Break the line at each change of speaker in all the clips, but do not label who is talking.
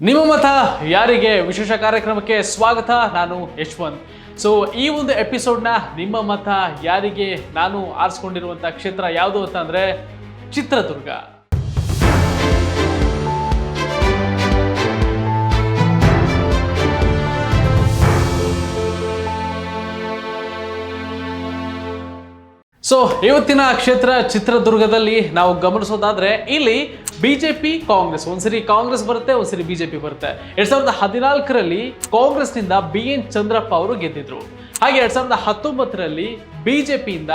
ನಿಮ್ಮ ಮತ ಯಾರಿಗೆ? ವಿಶೇಷ ಕಾರ್ಯಕ್ರಮಕ್ಕೆ ಸ್ವಾಗತ, ನಾನು ಯಶ್ವಂತ್. ಸೊ ಈ ಒಂದು ಎಪಿಸೋಡ್ನ ನಿಮ್ಮ ಮತ ಯಾರಿಗೆ? ನಾನು ಆರಿಸ್ಕೊಂಡಿರುವಂಥ ಕ್ಷೇತ್ರ ಯಾವುದು ಅಂತಂದರೆ ಚಿತ್ರದುರ್ಗ. ಸೊ ಇವತ್ತಿನ ಕ್ಷೇತ್ರ ಚಿತ್ರದುರ್ಗದಲ್ಲಿ ನಾವು ಗಮನಿಸೋದಾದ್ರೆ ಇಲ್ಲಿ ಬಿಜೆಪಿ ಕಾಂಗ್ರೆಸ್ ಒಂದ್ಸರಿ ಕಾಂಗ್ರೆಸ್ ಬರುತ್ತೆ ಒಂದ್ಸರಿ ಬಿಜೆಪಿ ಬರುತ್ತೆ. ಎರಡ್ ಸಾವಿರದ ಹದಿನಾಲ್ಕರಲ್ಲಿ ಕಾಂಗ್ರೆಸ್ನಿಂದ ಬಿ ಎನ್ ಚಂದ್ರಪ್ಪ ಅವರು ಗೆದ್ದಿದ್ರು. ಹಾಗೆ ಎರಡ್ ಸಾವಿರದ ಹತ್ತೊಂಬತ್ತರಲ್ಲಿ ಬಿಜೆಪಿಯಿಂದ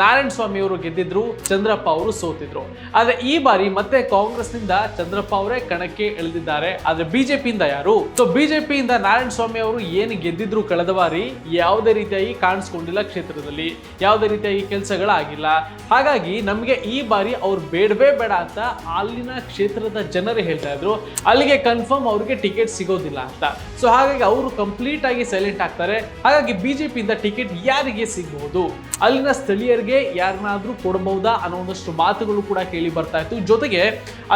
ನಾರಾಯಣ ಸ್ವಾಮಿ ಅವರು ಗೆದ್ದಿದ್ರು, ಚಂದ್ರಪ್ಪ ಅವರು ಸೋತಿದ್ರು. ಆದ್ರೆ ಈ ಬಾರಿ ಮತ್ತೆ ಕಾಂಗ್ರೆಸ್ನಿಂದ ಚಂದ್ರಪ್ಪ ಅವರೇ ಕಣಕ್ಕೆ ಇಳಿದಿದ್ದಾರೆ. ಆದ್ರೆ ಬಿಜೆಪಿಯಿಂದ ಯಾರು? ಸೊ ಬಿಜೆಪಿಯಿಂದ ನಾರಾಯಣ ಸ್ವಾಮಿ ಅವರು ಏನು ಗೆದ್ದಿದ್ರು ಕಳೆದ ಬಾರಿ ಯಾವುದೇ ರೀತಿಯಾಗಿ ಕಾಣಿಸ್ಕೊಂಡಿಲ್ಲ ಕ್ಷೇತ್ರದಲ್ಲಿ. ಯಾವುದೇ ರೀತಿಯಾಗಿ ಕೆಲಸಗಳಾಗಿಲ್ಲ. ಹಾಗಾಗಿ ನಮಗೆ ಈ ಬಾರಿ ಅವ್ರು ಬೇಡವೇ ಬೇಡ ಅಂತ ಅಲ್ಲಿನ ಕ್ಷೇತ್ರದ ಜನರು ಹೇಳ್ತಾ ಇದ್ರು. ಅಲ್ಲಿಗೆ ಕನ್ಫರ್ಮ್ ಅವ್ರಿಗೆ ಟಿಕೆಟ್ ಸಿಗೋದಿಲ್ಲ ಅಂತ. ಸೊ ಹಾಗಾಗಿ ಅವರು ಕಂಪ್ಲೀಟ್ ಆಗಿ ಸೈಲೆಂಟ್ ಆಗ್ತಾರೆ. ಹಾಗಾಗಿ ಬಿಜೆಪಿಯಿಂದ ಟಿಕೆಟ್ ಯಾರಿಗೆ ಸಿಗಬಹುದು? ಅಲ್ಲಿನ ಸ್ಥಳೀಯರಿಗೆ ಯಾರನ್ನಾದ್ರೂ ಕೊಡಬಹುದಾ ಅನ್ನೋ ಒಂದಷ್ಟು ಮಾತುಗಳು ಕೂಡ ಕೇಳಿ ಬರ್ತಾ ಇತ್ತು. ಜೊತೆಗೆ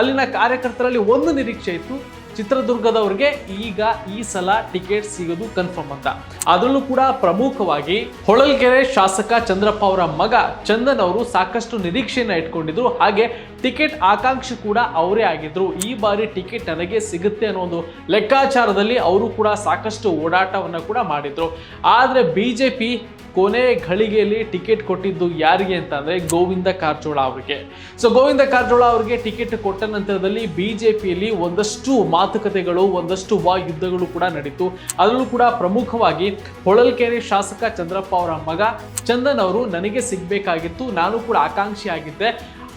ಅಲ್ಲಿನ ಕಾರ್ಯಕರ್ತರಲ್ಲಿ ಒಂದು ನಿರೀಕ್ಷೆ ಇತ್ತು. ಚಿತ್ರದುರ್ಗದವ್ರಿಗೆ ಈಗ ಈ ಸಲ ಟಿಕೆಟ್ ಸಿಗೋದು ಕನ್ಫರ್ಮ್ ಅಂತ. ಅದರಲ್ಲೂ ಕೂಡ ಪ್ರಮುಖವಾಗಿ ಹೊಳಲ್ಕೆರೆ ಶಾಸಕ ಚಂದ್ರಪ್ಪ ಅವರ ಮಗ ಚಂದನ್ ಅವರು ಸಾಕಷ್ಟು ನಿರೀಕ್ಷೆಯನ್ನ ಇಟ್ಕೊಂಡಿದ್ರು. ಹಾಗೆ ಟಿಕೆಟ್ ಆಕಾಂಕ್ಷಿ ಕೂಡ ಅವರೇ ಆಗಿದ್ರು. ಈ ಬಾರಿ ಟಿಕೆಟ್ ನನಗೆ ಸಿಗುತ್ತೆ ಅನ್ನೋ ಒಂದು ಲೆಕ್ಕಾಚಾರದಲ್ಲಿ ಅವರು ಕೂಡ ಸಾಕಷ್ಟು ಓಡಾಟವನ್ನು ಕೂಡ ಮಾಡಿದ್ರು. ಜೆ ಬಿಜೆಪಿ ಕೊನೆ ಘಳಿಗೆಯಲ್ಲಿ ಟಿಕೆಟ್ ಕೊಟ್ಟಿದ್ದು ಯಾರಿಗೆ ಅಂತ ಅಂದ್ರೆ ಗೋವಿಂದ ಕಾರಜೋಳ ಅವರಿಗೆ. ಸೊ ಗೋವಿಂದ ಕಾರಜೋಳ ಅವರಿಗೆ ಟಿಕೆಟ್ ಕೊಟ್ಟ ನಂತರದಲ್ಲಿ ಬಿಜೆಪಿಯಲ್ಲಿ ಒಂದಷ್ಟು ಮಾತುಕತೆಗಳು, ಒಂದಷ್ಟು ವಾಯುದ್ಧಗಳು ಕೂಡ ನಡೀತು. ಅದರಲ್ಲೂ ಕೂಡ ಪ್ರಮುಖವಾಗಿ ಹೊಳಲ್ಕೆರೆ ಶಾಸಕ ಚಂದ್ರಪ್ಪ ಅವರ ಮಗ ಚಂದನ್ ಅವರು ನನಗೆ ಸಿಗ್ಬೇಕಾಗಿತ್ತು, ನಾನು ಕೂಡ ಆಕಾಂಕ್ಷಿ ಆಗಿದ್ದೆ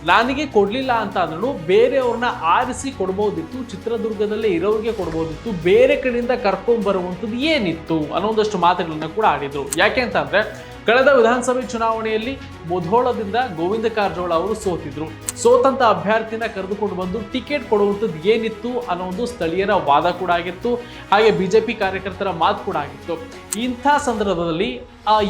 ನನಗೆ ಕೊಡ್ಲಿಲ್ಲ ಅಂತ ಅಂದ್ರೂ ಬೇರೆಯವ್ರನ್ನ ಆರಿಸಿ ಕೊಡ್ಬೋದಿತ್ತು, ಚಿತ್ರದುರ್ಗದಲ್ಲೇ ಇರೋರಿಗೆ ಕೊಡ್ಬೋದಿತ್ತು, ಬೇರೆ ಕಡೆಯಿಂದ ಕರ್ಕೊಂಡ್ ಬರುವಂಥದ್ದು ಏನಿತ್ತು ಅನ್ನೋದಷ್ಟು ಮಾತುಗಳನ್ನ ಕೂಡ ಆಡಿದ್ರು. ಯಾಕೆ ಅಂತ ಅಂದ್ರೆ ಕಳೆದ ವಿಧಾನಸಭೆ ಚುನಾವಣೆಯಲ್ಲಿ ಮುಧೋಳದಿಂದ ಗೋವಿಂದ ಕಾರಜೋಳ ಅವರು ಸೋತಿದ್ರು. ಸೋತಂತ ಅಭ್ಯರ್ಥಿನ ಕರೆದುಕೊಂಡು ಬಂದು ಟಿಕೆಟ್ ಕೊಡುವಂಥದ್ದು ಏನಿತ್ತು ಅನ್ನೋ ಒಂದು ಸ್ಥಳೀಯರ ವಾದ ಕೂಡ ಆಗಿತ್ತು. ಹಾಗೆ ಬಿಜೆಪಿ ಕಾರ್ಯಕರ್ತರ ಮಾತು ಕೂಡ ಆಗಿತ್ತು. ಇಂಥ ಸಂದರ್ಭದಲ್ಲಿ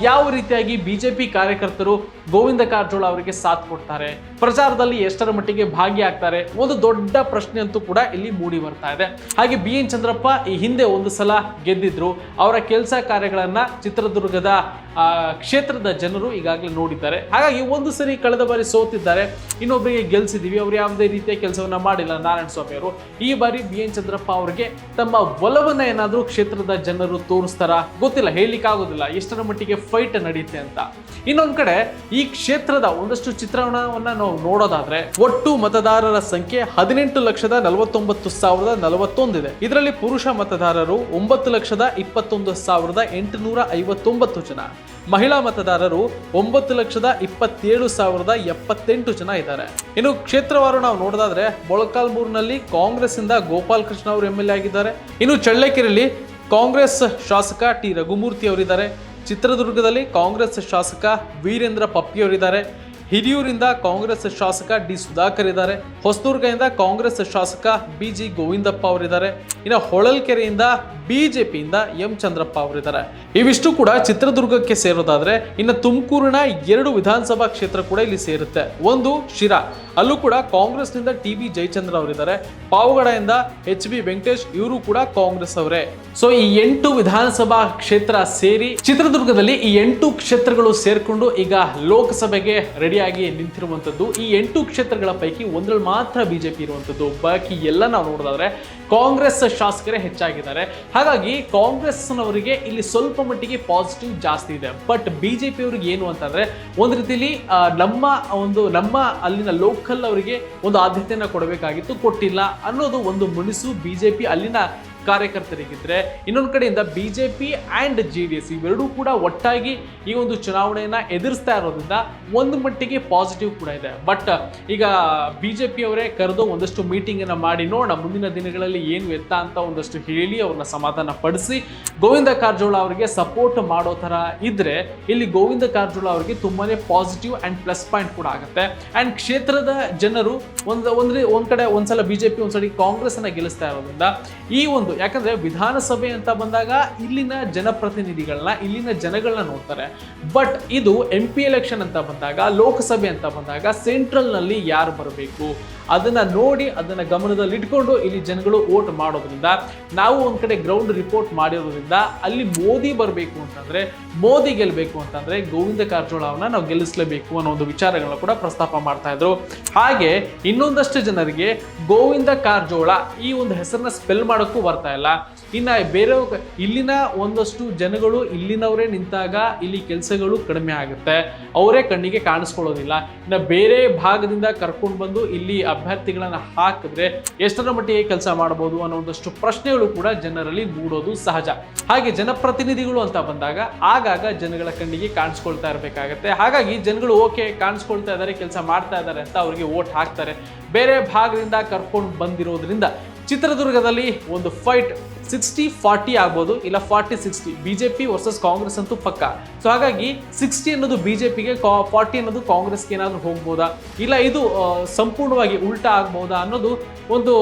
ಯಾವ ರೀತಿಯಾಗಿ ಬಿಜೆಪಿ ಕಾರ್ಯಕರ್ತರು ಗೋವಿಂದ ಕಾರಜೋಳ ಅವರಿಗೆ ಸಾಥ್ ಕೊಡ್ತಾರೆ? ಪ್ರಚಾರದಲ್ಲಿ ಎಷ್ಟರ ಮಟ್ಟಿಗೆ ಭಾಗಿಯಾಗ್ತಾರೆ? ಒಂದು ದೊಡ್ಡ ಪ್ರಶ್ನೆ ಅಂತೂ ಕೂಡ ಇಲ್ಲಿ ಮೂಡಿ ಬರ್ತಾ ಇದೆ. ಹಾಗೆ ಬಿ ಎನ್ ಚಂದ್ರಪ್ಪ ಈ ಹಿಂದೆ ಒಂದು ಸಲ ಗೆದ್ದಿದ್ರು. ಅವರ ಕೆಲಸ ಕಾರ್ಯಗಳನ್ನ ಚಿತ್ರದುರ್ಗದ ಆ, ಕ್ಷೇತ್ರದ ಜನರು ಈಗಾಗಲೇ ನೋಡಿದ್ದಾರೆ. ಹಾಗಾಗಿ ಒಂದು ಸರಿ ಕಳೆದ ಬಾರಿ ಸೋತಿದ್ದಾರೆ. ಇನ್ನೊಬ್ಬರಿಗೆ ಗೆಲ್ಸಿದೀವಿ. ಅವ್ರು ಯಾವುದೇ ರೀತಿಯ ಕೆಲಸವನ್ನ ಮಾಡಿಲ್ಲ. ನಾರಾಯಣ ಸ್ವಾಮಿ ಅವರು. ಈ ಬಾರಿ ಬಿ ಎನ್ ಚಂದ್ರಪ್ಪ ಅವರಿಗೆ ತಮ್ಮ ಒಲವನ್ನು ಏನಾದರೂ ಕ್ಷೇತ್ರದ ಜನರು ತೋರಿಸ್ತಾರ? ಗೊತ್ತಿಲ್ಲ. ಹೇಳಲಿಕ್ಕಾಗೋದಿಲ್ಲ ಎಷ್ಟರ ಮಟ್ಟಿಗೆ ಫೈಟ್ ನಡೆಯುತ್ತೆ ಅಂತ. ಇನ್ನೊಂದು ಕಡೆ ಈ ಕ್ಷೇತ್ರದ ಒಂದಷ್ಟು ಚಿತ್ರಣವನ್ನ ನಾವು ನೋಡೋದಾದ್ರೆ ಒಟ್ಟು ಮತದಾರರ ಸಂಖ್ಯೆ ಹದಿನೆಂಟು ಲಕ್ಷದ ನಲವತ್ತೊಂಬತ್ತು ಸಾವಿರದ ನಲವತ್ತೊಂದಿದೆ ಇದರಲ್ಲಿ ಪುರುಷ ಮತದಾರರು ಒಂಬತ್ತು ಲಕ್ಷದ ಇಪ್ಪತ್ತೊಂದು ಸಾವಿರದ ಎಂಟುನೂರ ಐವತ್ತೊಂಬತ್ತು ಜನ. ಮಹಿಳಾ ಮತದಾರರು ಒಂಬತ್ತು ಲಕ್ಷದ ಇಪ್ಪತ್ತೇಳು ಸಾವಿರದ ಎಪ್ಪತ್ತೆಂಟು ಜನ ಇದ್ದಾರೆ. ಇನ್ನು ಕ್ಷೇತ್ರವಾರು ನಾವು ನೋಡೋದಾದ್ರೆ ಮೊಳಕಾಲ್ಮೂರಿನಲ್ಲಿ ಕಾಂಗ್ರೆಸ್ ಇಂದ ಗೋಪಾಲ್ ಕೃಷ್ಣ ಅವರು ಎಂ ಎಲ್ ಎ ಆಗಿದ್ದಾರೆ. ಇನ್ನು ಚಳ್ಳಕೆರೆಯಲ್ಲಿ ಕಾಂಗ್ರೆಸ್ ಶಾಸಕ ಟಿ ರಘುಮೂರ್ತಿ ಅವರಿದ್ದಾರೆ. ಚಿತ್ರದುರ್ಗದಲ್ಲಿ ಕಾಂಗ್ರೆಸ್ ಶಾಸಕ ವೀರೇಂದ್ರ ಪಪ್ಪಿ ಅವರಿದ್ದಾರೆ. ಹಿರಿಯೂರಿಂದ ಕಾಂಗ್ರೆಸ್ ಶಾಸಕ ಡಿ ಸುಧಾಕರ್ ಇದ್ದಾರೆ. ಹೊಸದುರ್ಗದಿಂದ ಕಾಂಗ್ರೆಸ್ ಶಾಸಕ ಬಿ ಜಿ ಗೋವಿಂದಪ್ಪ ಅವರಿದ್ದಾರೆ. ಇನ್ನು ಹೊಳಲ್ಕೆರೆಯಿಂದ ಬಿಜೆಪಿಯಿಂದ ಎಂ ಚಂದ್ರಪ್ಪ ಅವರಿದ್ದಾರೆ. ಇವಿಷ್ಟು ಕೂಡ ಚಿತ್ರದುರ್ಗಕ್ಕೆ ಸೇರೋದಾದ್ರೆ ಇನ್ನು ತುಮಕೂರಿನ ಎರಡು ವಿಧಾನಸಭಾ ಕ್ಷೇತ್ರ ಕೂಡ ಇಲ್ಲಿ ಸೇರುತ್ತೆ. ಒಂದು ಶಿರಾ. ಅಲ್ಲೂ ಕೂಡ ಕಾಂಗ್ರೆಸ್ನಿಂದ ಟಿ ಬಿ ಜಯಚಂದ್ರ ಅವರಿದ್ದಾರೆ. ಪಾವಗಡದಿಂದ ಎಚ್ ಬಿ ವೆಂಕಟೇಶ್ ಇವರು ಕೂಡ ಕಾಂಗ್ರೆಸ್ ಅವರೇ. ಸೊ ಈ ಎಂಟು ವಿಧಾನಸಭಾ ಕ್ಷೇತ್ರ ಸೇರಿ ಚಿತ್ರದುರ್ಗದಲ್ಲಿ ಈ ಎಂಟು ಕ್ಷೇತ್ರಗಳು ಸೇರ್ಕೊಂಡು ಈಗ ಲೋಕಸಭೆಗೆ ರೆಡಿಯಾಗಿ ನಿಂತಿರುವಂತದ್ದು ಈ ಎಂಟು ಕ್ಷೇತ್ರಗಳ ಪೈಕಿ ಒಂದ್ರಲ್ಲಿ ಮಾತ್ರ ಬಿಜೆಪಿ ಇರುವಂತದ್ದು ಬಾಕಿ ಎಲ್ಲ ನಾವು ನೋಡೋದಾದ್ರೆ ಕಾಂಗ್ರೆಸ್ ಶಾಸಕರೇ ಹೆಚ್ಚಾಗಿದ್ದಾರೆ. ಹಾಗಾಗಿ ಕಾಂಗ್ರೆಸ್ನವರಿಗೆ ಇಲ್ಲಿ ಸ್ವಲ್ಪ ಮಟ್ಟಿಗೆ ಪಾಸಿಟಿವ್ ಜಾಸ್ತಿ ಇದೆ. ಬಟ್ ಬಿಜೆಪಿ ಅವರಿಗೆ ಏನು ಅಂತಂದ್ರೆ, ಒಂದು ರೀತಿಲಿ ನಮ್ಮ ಒಂದು, ನಮ್ಮ ಅಲ್ಲಿನ ಲೋಕಲ್ ಅವರಿಗೆ ಒಂದು ಆದ್ಯತೆಯನ್ನ ಕೊಡಬೇಕಾಗಿತ್ತು, ಕೊಟ್ಟಿಲ್ಲ ಅನ್ನೋದು ಒಂದು ಮುನಿಸು ಬಿಜೆಪಿ ಅಲ್ಲಿನ ಕಾರ್ಯಕರ್ತರಿಗಿದ್ರೆ ಇನ್ನೊಂದು ಕಡೆಯಿಂದ BJP and J D S ಇವೆರಡೂ ಕೂಡ ಒಟ್ಟಾಗಿ ಈ ಒಂದು ಚುನಾವಣೆಯನ್ನು ಎದುರಿಸ್ತಾ ಇರೋದ್ರಿಂದ ಒಂದು ಮಟ್ಟಿಗೆ ಪಾಸಿಟಿವ್ ಕೂಡ ಇದೆ. ಬಟ್ ಈಗ ಬಿ ಜೆ ಅವರೇ ಕರೆದು ಒಂದಷ್ಟು ಮೀಟಿಂಗನ್ನು ಮಾಡಿ ನೋಡೋಣ, ಮುಂದಿನ ದಿನಗಳಲ್ಲಿ ಏನು ಎತ್ತ ಅಂತ ಒಂದಷ್ಟು ಹೇಳಿ ಅವ್ರನ್ನ ಸಮಾಧಾನ ಪಡಿಸಿ, ಗೋವಿಂದ ಕಾರಜೋಳ ಅವರಿಗೆ ಸಪೋರ್ಟ್ ಮಾಡೋ ಥರ ಇದ್ದರೆ ಇಲ್ಲಿ ಗೋವಿಂದ ಕಾರಜೋಳ ಅವರಿಗೆ ತುಂಬಾ ಪಾಸಿಟಿವ್ ಆ್ಯಂಡ್ ಪ್ಲಸ್ ಪಾಯಿಂಟ್ ಕೂಡ ಆಗುತ್ತೆ. ಆ್ಯಂಡ್ ಕ್ಷೇತ್ರದ ಜನರು ಒಂದು ಒಂದು ಒಂದು ಕಡೆ ಒಂದ್ಸಲ ಪಿ ಒಂದ್ಸಲ ಕಾಂಗ್ರೆಸ್ ಅನ್ನು ಗೆಲ್ಲಿಸ್ತಾ ಇರೋದ್ರಿಂದ ಈ ಒಂದು ಯಾಕಂದ್ರೆ ವಿಧಾನಸಭೆ ಅಂತ ಬಂದಾಗ ಇಲ್ಲಿನ ಜನಪ್ರತಿನಿಧಿಗಳನ್ನ, ಇಲ್ಲಿನ ಜನಗಳನ್ನ ನೋಡ್ತಾರೆ. ಬಟ್ ಇದು ಎಂ ಪಿ ಎಲೆಕ್ಷನ್ ಅಂತ ಬಂದಾಗ, ಲೋಕಸಭೆ ಅಂತ ಬಂದಾಗ ಸೆಂಟ್ರಲ್ನಲ್ಲಿ ಯಾರು ಬರಬೇಕು? ಅದನ್ನ ನೋಡಿ, ಅದನ್ನ ಗಮನದಲ್ಲಿ ಇಟ್ಕೊಂಡು ಇಲ್ಲಿ ಜನಗಳು ವೋಟ್ ಮಾಡೋದ್ರಿಂದ, ನಾವು ಒಂದ್ ಕಡೆ ಗ್ರೌಂಡ್ ರಿಪೋರ್ಟ್ ಮಾಡಿರೋದ್ರಿಂದ ಅಲ್ಲಿ ಮೋದಿ ಬರಬೇಕು ಅಂತಂದ್ರೆ, ಮೋದಿ ಗೆಲ್ಲಬೇಕು ಅಂತಂದ್ರೆ ಗೋವಿಂದ ಕಾರಜೋಳ ಅವನ್ನ ನಾವು ಗೆಲ್ಲಿಸಲೇಬೇಕು ಅನ್ನೋ ಒಂದು ವಿಚಾರಗಳನ್ನ ಕೂಡ ಪ್ರಸ್ತಾಪ ಮಾಡ್ತಾ ಇದ್ರು. ಹಾಗೆ ಇನ್ನೊಂದಷ್ಟು ಜನರಿಗೆ ಗೋವಿಂದ ಕಾರಜೋಳ ಈ ಒಂದು ಹೆಸರನ್ನ ಸ್ಪೆಲ್ ಮಾಡೋಕ್ಕೂ ಬರ್ತಾ ಇಲ್ಲ. ಇನ್ನ ಬೇರೆ ಇಲ್ಲಿನ ಒಂದಷ್ಟು ಜನಗಳು ಇಲ್ಲಿನವರೇ ನಿಂತಾಗ ಇಲ್ಲಿ ಕೆಲಸಗಳು ಕಡಿಮೆ ಆಗುತ್ತೆ. ಅವರೇ ಕಣ್ಣಿಗೆ ಕಾಣಿಸ್ಕೊಳ್ಳೋದಿಲ್ಲ. ಇನ್ನು ಬೇರೆ ಭಾಗದಿಂದ ಕರ್ಕೊಂಡು ಬಂದು ಇಲ್ಲಿ ಅಭ್ಯರ್ಥಿಗಳನ್ನ ಹಾಕಿದ್ರೆ ಎಷ್ಟರ ಮಟ್ಟಿಗೆ ಕೆಲಸ ಮಾಡಬಹುದು ಅನ್ನೋ ಒಂದಷ್ಟು ಪ್ರಶ್ನೆಗಳು ಕೂಡ ಜನರಲ್ಲಿ ಮೂಡೋದು ಸಹಜ. ಹಾಗೆ ಜನಪ್ರತಿನಿಧಿಗಳು ಅಂತ ಬಂದಾಗ ಆಗಾಗ ಜನಗಳ ಕಣ್ಣಿಗೆ ಕಾಣಿಸ್ಕೊಳ್ತಾ ಇರಬೇಕಾಗತ್ತೆ. ಹಾಗಾಗಿ ಜನಗಳು ಓಕೆ ಕಾಣಿಸ್ಕೊಳ್ತಾ ಇದ್ದಾರೆ ಕೆಲಸ ಮಾಡ್ತಾ ಇದ್ದಾರೆ ಅಂತ ಅವರಿಗೆ ಓಟ್ ಹಾಕ್ತಾರೆ. ಬೇರೆ ಭಾಗದಿಂದ ಕರ್ಕೊಂಡು ಬಂದಿರೋದ್ರಿಂದ ಚಿತ್ರದುರ್ಗದಲ್ಲಿ ಒಂದು ಫೈಟ್ ಸಿಕ್ಸ್ಟಿ ಫಾರ್ಟಿ ಆಗ್ಬೋದು, ಇಲ್ಲ forty sixty. B J P versus Congress ಅಂತೂ ಪಕ್ಕ. ಸೊ ಹಾಗಾಗಿ ಸಿಕ್ಸ್ಟಿ ಅನ್ನೋದು ಬಿ ಜೆ ಪಿಗೆ ಫಾರ್ಟಿ ಅನ್ನೋದು ಕಾಂಗ್ರೆಸ್ಗೆ ಏನಾದರೂ ಹೋಗ್ಬೋದಾ? ಇಲ್ಲ ಇದು ಸಂಪೂರ್ಣವಾಗಿ ಉಲ್ಟಾ ಆಗ್ಬೋದಾ ಅನ್ನೋದು ಒಂದು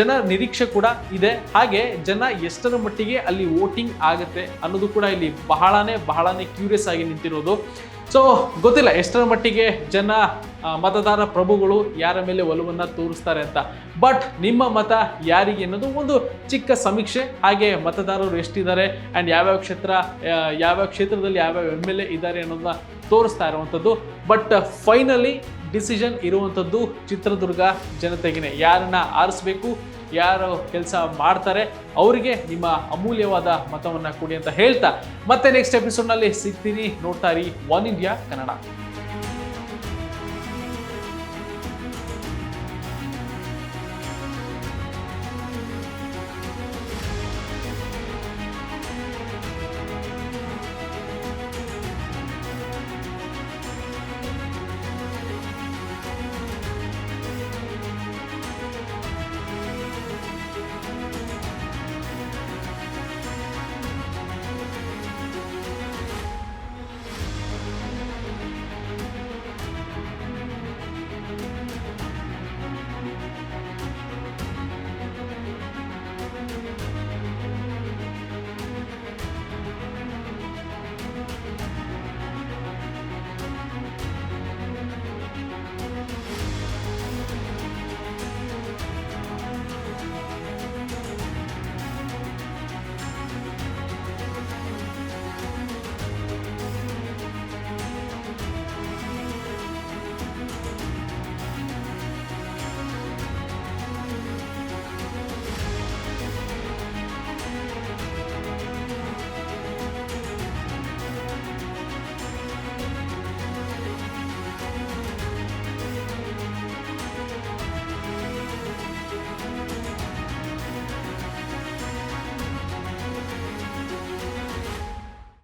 ಜನ ನಿರೀಕ್ಷೆ ಕೂಡ ಇದೆ. ಹಾಗೆ ಜನ ಎಷ್ಟರ ಮಟ್ಟಿಗೆ ಅಲ್ಲಿ ವೋಟಿಂಗ್ ಆಗುತ್ತೆ ಅನ್ನೋದು ಕೂಡ ಇಲ್ಲಿ ಬಹಳನೇ ಬಹಳನೇ ಕ್ಯೂರಿಯಸ್ ಆಗಿ ನಿಂತಿರೋದು. ಸೊ ಗೊತ್ತಿಲ್ಲ ಎಷ್ಟರ ಮಟ್ಟಿಗೆ ಜನ ಮತದಾರ ಪ್ರಭುಗಳು ಯಾರ ಮೇಲೆ ಒಲವನ್ನು ತೋರಿಸ್ತಾರೆ ಅಂತ. ಬಟ್ ನಿಮ್ಮ ಮತ ಯಾರಿಗೆ ಅನ್ನೋದು ಒಂದು ಚಿಕ್ಕ ಸಮೀಕ್ಷೆ. ಹಾಗೆ ಮತದಾರರು ಎಷ್ಟಿದ್ದಾರೆ ಆ್ಯಂಡ್ ಯಾವ್ಯಾವ ಕ್ಷೇತ್ರ ಯಾವ್ಯಾವ ಕ್ಷೇತ್ರದಲ್ಲಿ ಯಾವ್ಯಾವ ಎಂ ಎಲ್ ಎ ಇದ್ದಾರೆ ಅನ್ನೋದನ್ನ ತೋರಿಸ್ತಾ ಇರುವಂಥದ್ದು. ಬಟ್ ಫೈನಲಿ ಡಿಸಿಷನ್ ಇರುವಂಥದ್ದು ಚಿತ್ರದುರ್ಗ ಜನತೆಗೆ ಯಾರನ್ನ ಆರಿಸ್ಬೇಕು, ಯಾರು ಕೆಲಸ ಮಾಡ್ತಾರೆ, ಅವರಿಗೆ ನಿಮ್ಮ ಅಮೂಲ್ಯವಾದ ಮತವನ್ನು ಕೊಡಿ ಅಂತ ಹೇಳ್ತಾ. ಮತ್ತೆ ನೆಕ್ಸ್ಟ್ ಎಪಿಸೋಡ್ನಲ್ಲಿ ಸಿಗ್ತೀನಿ. ನೋಡ್ತಾ ಇರಿ. One India Kannada